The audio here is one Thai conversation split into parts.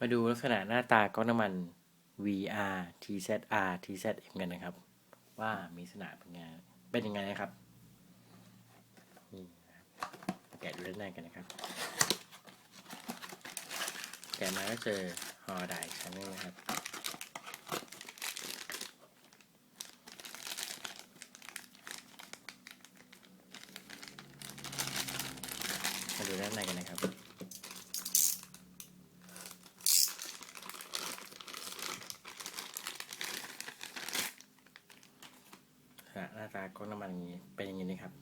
มาดูลักษณะหน้าตาก๊อกน้ำมัน VR TZR TZM กันนะครับ ว่ามีลักษณะเป็นไงเป็นยังไงนะครับนี่นะครับแกะดูด้านในกันนะครับ แกะมาก็เจอห่อดายชั้นนึงนะครับมาดูด้านในกันนะครับ หน้าตาก๊อกน้ำมันอย่างนี้ เป็นอย่างนี้นะครับ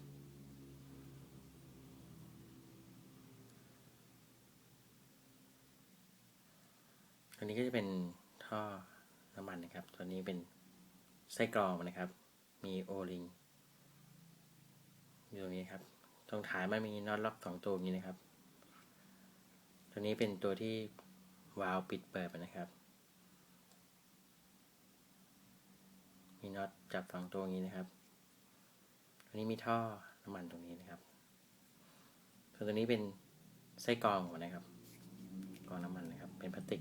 ตัวนี้ก็จะเป็นท่อน้ำมันนะครับ ตัวนี้เป็นไส้กรองนะครับ มีโอลิงอยู่ตรงนี้ครับ ตรงท้ายมันมีน็อตล็อกสองตัวอย่างนี้นะครับ ตัวนี้เป็นตัวที่วาล์วปิดเปิดนะครับ มีน็อตจับสองตัวอย่างนี้นะครับ ตัวนี้มีท่อน้ำมันตรงนี้นะครับ ส่วนตัวนี้เป็นไส้กรองนะครับกรองน้ำมันนะครับ เป็นพลาสติก